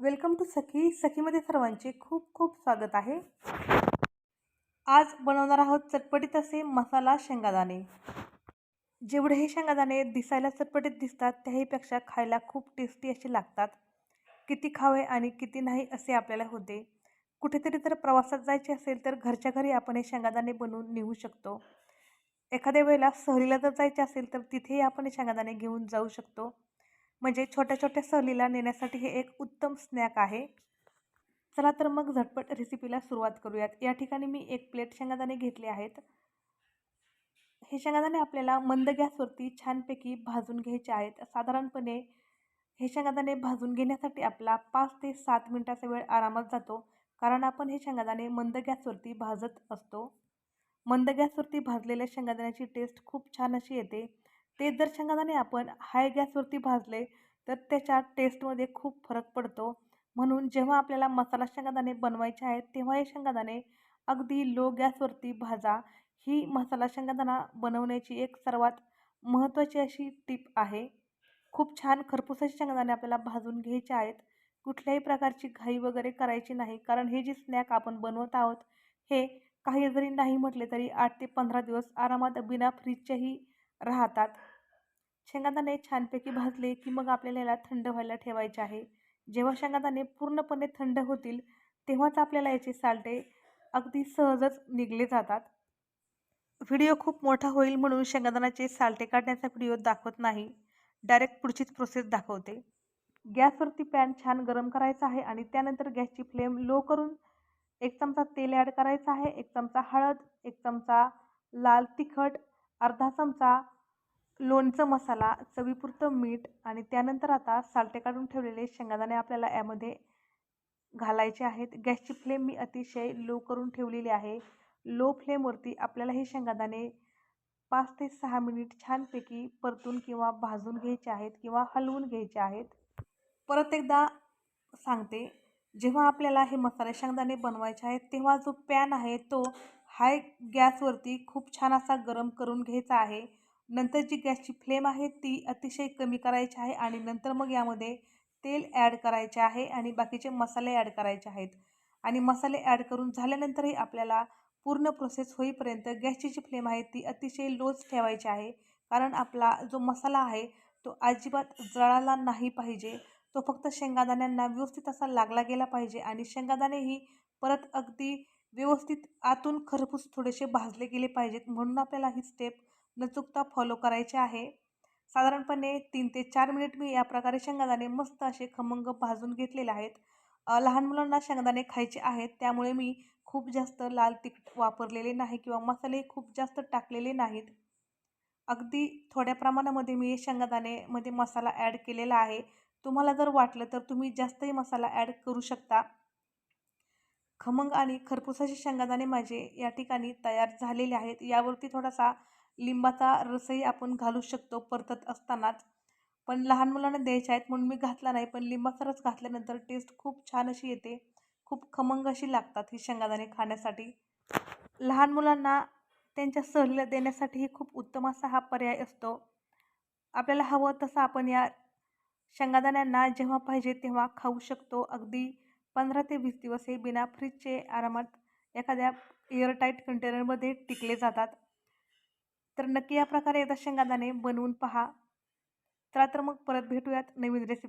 Welcome to सखी. सखीमध्ये सर्वांचे खूप खूप स्वागत आहे. आज बनवणार आहोत चटपटीत असे मसाला शेंगादाणे. जेवढे हे शेंगादाणे दिसायला चटपटीत दिसतात त्याहीपेक्षा खायला खूप टेस्टी असे लागतात. किती खावे आणि किती नाही असे आपल्याला होते. कुठेतरी जर प्रवासात जायचे असेल तर घरच्या घरी आपण हे शेंगादाणे बनवून नेऊ शकतो. एखाद्या वेळेला सहलीला जर जायचे असेल तर तिथेही आपण हे शेंगादाणे घेऊन जाऊ शकतो. म्हणजे छोट्या छोट्या सहलीला नेण्यासाठी हे एक उत्तम स्नॅक आहे. चला तर मग झटपट रेसिपीला सुरुवात करूयात. या ठिकाणी मी एक प्लेट शेंगादाणे घेतले आहेत. हे शेंगादाणे आपल्याला मंद गॅसवरती छानपैकी भाजून घ्यायचे आहेत. साधारणपणे हे शेंगादाणे भाजून घेण्यासाठी आपला पाच ते सात मिनटाचा वेळ आरामात जातो कारण आपण हे शेंगादाणे मंद गॅसवरती भाजत असतो. मंद गॅसवरती भाजलेल्या शेंगादाण्याची टेस्ट खूप छान अशी येते. ते जर शेंगादाणे आपण हाय गॅसवरती भाजले तर त्याच्या टेस्टमध्ये खूप फरक पडतो. म्हणून जेव्हा आपल्याला मसाला शेंगादाणे बनवायचे आहेत तेव्हा हे शेंगादाणे अगदी लो गॅसवरती भाजा. ही मसाला शेंगादाणा बनवण्याची एक सर्वात महत्त्वाची अशी टीप आहे. खूप छान खरपुसाचे शेंगादाणे आपल्याला भाजून घ्यायचे आहेत. कुठल्याही प्रकारची घाई वगैरे करायची नाही कारण हे जे स्नॅक आपण बनवत आहोत हे काही जरी नाही म्हटले तरी आठ ते पंधरा दिवस आरामात बिना फ्रीजचेही राहतात. शेंगादाणे छानपैकी भाजले की मग आपल्याला याला थंड व्हायला ठेवायचे आहे. जेव्हा शेंगादाणे पूर्णपणे थंड होतील तेव्हाच आपल्याला याचे साल्टे अगदी सहजच निघले जातात. व्हिडिओ खूप मोठा होईल म्हणून शेंगादाण्याचे साल्टे काढण्याचा व्हिडिओ दाखवत नाही. डायरेक्ट पुढचीच प्रोसेस दाखवते. गॅसवरती पॅन छान गरम करायचा आहे आणि त्यानंतर गॅसची फ्लेम लो करून एक चमचा तेल ॲड करायचा आहे. एक चमचा हळद एक चमचा लाल तिखट अर्धा चमचा लोणचं मसाला चवीपुरतं मीठ आणि त्यानंतर आता साल्टे काढून ठेवलेले शेंगादाणे आपल्याला यामध्ये घालायचे आहेत. गॅसची फ्लेम मी अतिशय लो करून ठेवलेली आहे. लो फ्लेमवरती आपल्याला हे शेंगादाणे पाच ते सहा मिनिट छानपैकी परतून किंवा भाजून घ्यायचे आहेत किंवा हलवून घ्यायचे आहेत. परत एकदा सांगते जेव्हा आपल्याला हे मसाले शेंगदाणे बनवायचे आहेत तेव्हा जो पॅन आहे तो हाय गॅसवरती खूप छान असा गरम करून घ्यायचा आहे. नंतर जी गॅसची फ्लेम आहे ती अतिशय कमी करायची आहे आणि नंतर मग यामध्ये तेल ॲड करायचे आहे आणि बाकीचे मसाले ॲड करायचे आहेत. आणि मसाले ॲड करून झाल्यानंतरही आपल्याला पूर्ण प्रोसेस होईपर्यंत गॅसची जी फ्लेम आहे ती अतिशय लोच ठेवायची आहे. कारण आपला जो मसाला आहे तो अजिबात जळाला नाही पाहिजे. तो फक्त शेंगादाण्यांना व्यवस्थित असा लागला गेला पाहिजे आणि शेंगादाणेही परत अगदी व्यवस्थित आतून खरपूस थोडेसे भाजले गेले पाहिजेत म्हणून आपल्याला ही स्टेप न चुकता फॉलो करायचे आहे. साधारणपणे तीन ते चार मिनिट मी या प्रकारे शेंगादाणे मस्त असे खमंग भाजून घेतलेले आहेत. लहान मुलांना शेंगदाणे खायचे आहेत त्यामुळे मी खूप जास्त लाल तिखट वापरलेले नाही किंवा मसाले खूप जास्त टाकलेले नाहीत. अगदी थोड्या प्रमाणामध्ये मी शेंगादाणेमध्ये मसाला ॲड केलेला आहे. तुम्हाला जर वाटलं तर तुम्ही जास्तही मसाला ॲड करू शकता. खमंग आणि खरपुसाचे शेंगादाणे माझे या ठिकाणी तयार झालेले आहेत. यावरती थोडासा लिंबाचा रसही आपण घालू शकतो परतत असतानाच. पण लहान मुलांना द्यायचे आहेत म्हणून मी घातला नाही. पण लिंबाचा रस घातल्यानंतर टेस्ट खूप छान अशी येते. खूप खमंग अशी लागतात ही शेंगादाणे खाण्यासाठी. लहान मुलांना त्यांच्या सहलीला देण्यासाठीही खूप उत्तम असा हा पर्याय असतो. आपल्याला हवं तसं आपण या शेंगादाण्यांना जेव्हा पाहिजे तेव्हा खाऊ शकतो. अगदी पंधरा ते वीस दिवस हे बिना फ्रीजचे आरामात एखाद्या एअरटाईट कंटेनरमध्ये टिकले जातात. तर नक्की या प्रकारे एकदा शेंगादाणे बनवून पहा. चला तर मग परत भेटूयात नवीन रेसिपी